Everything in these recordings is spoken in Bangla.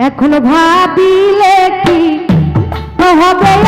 এখন ভাবিলে কি? হবে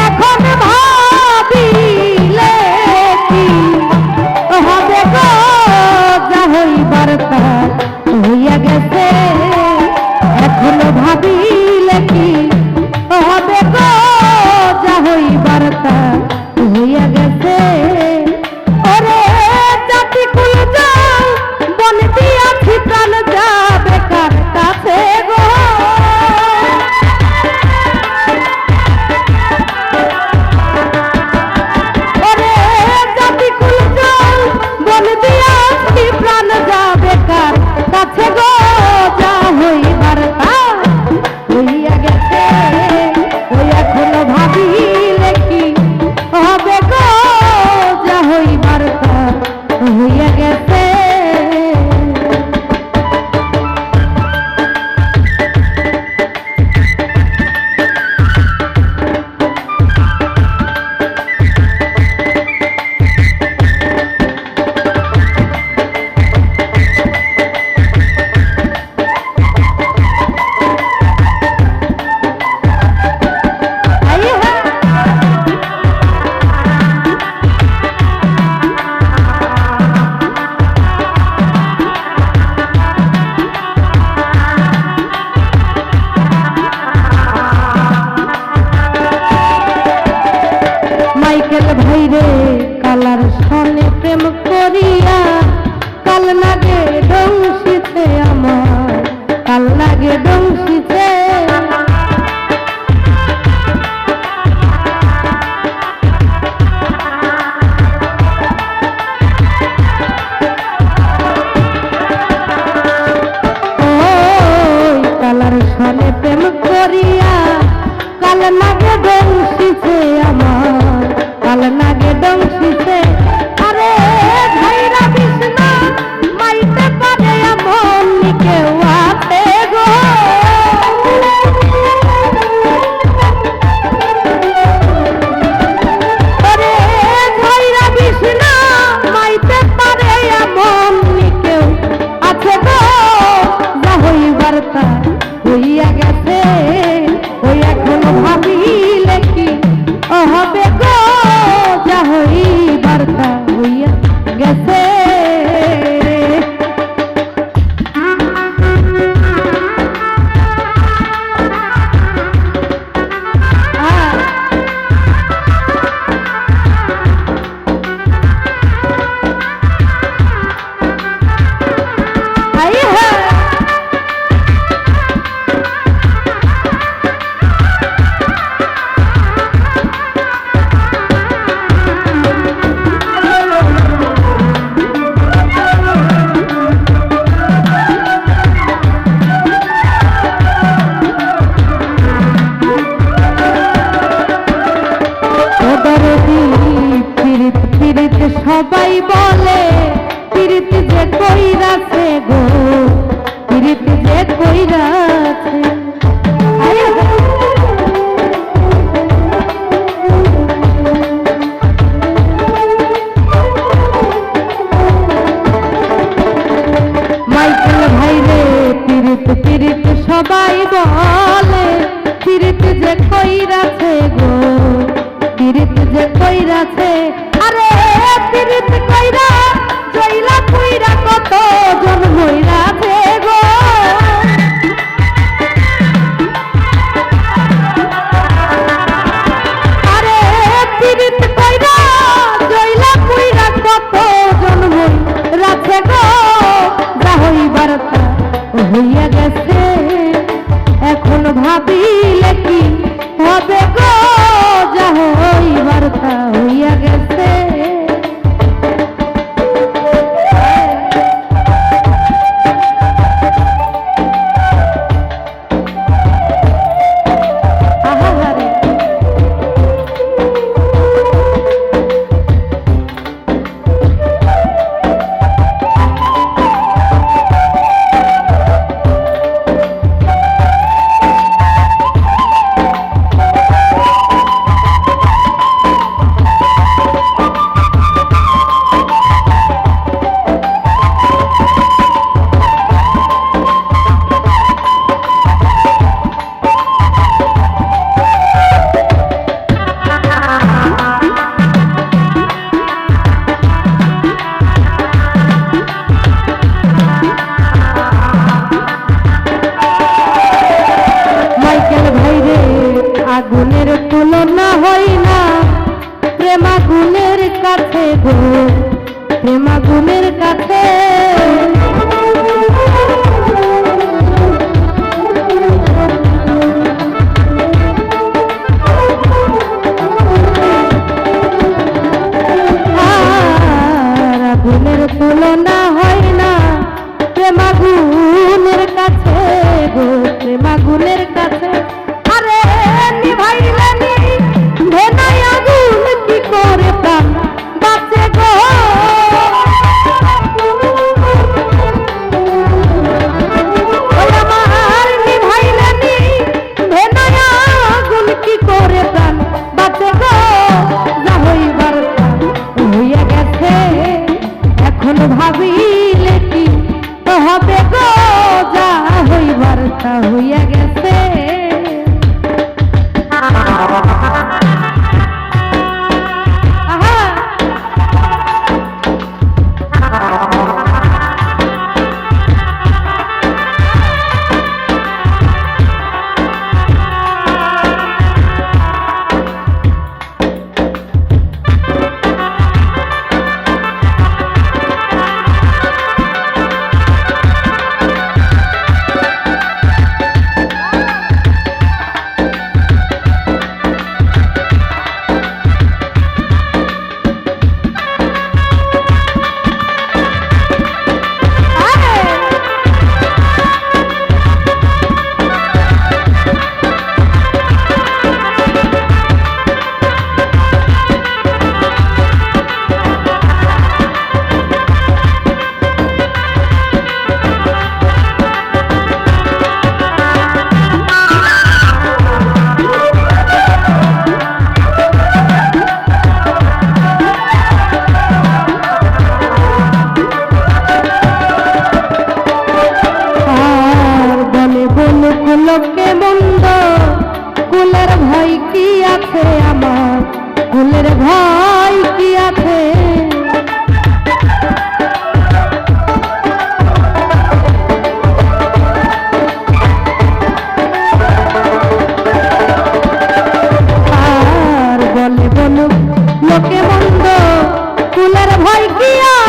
একদম শিশে আরে সবাই বলে, পিরিতি যে কইরাছে গো, পিরিতি যে কইরাছে। মাইকেল ভাই রে সবাই বলে, পিরিত যে কইরাছে গো, পিরিত যে কইরাছে। কইরা জইলা কইরা কত ভুলের ভয় কি আছে? আর বলে বলুক লোকে মন্দ ফুলের ভয় কি আছে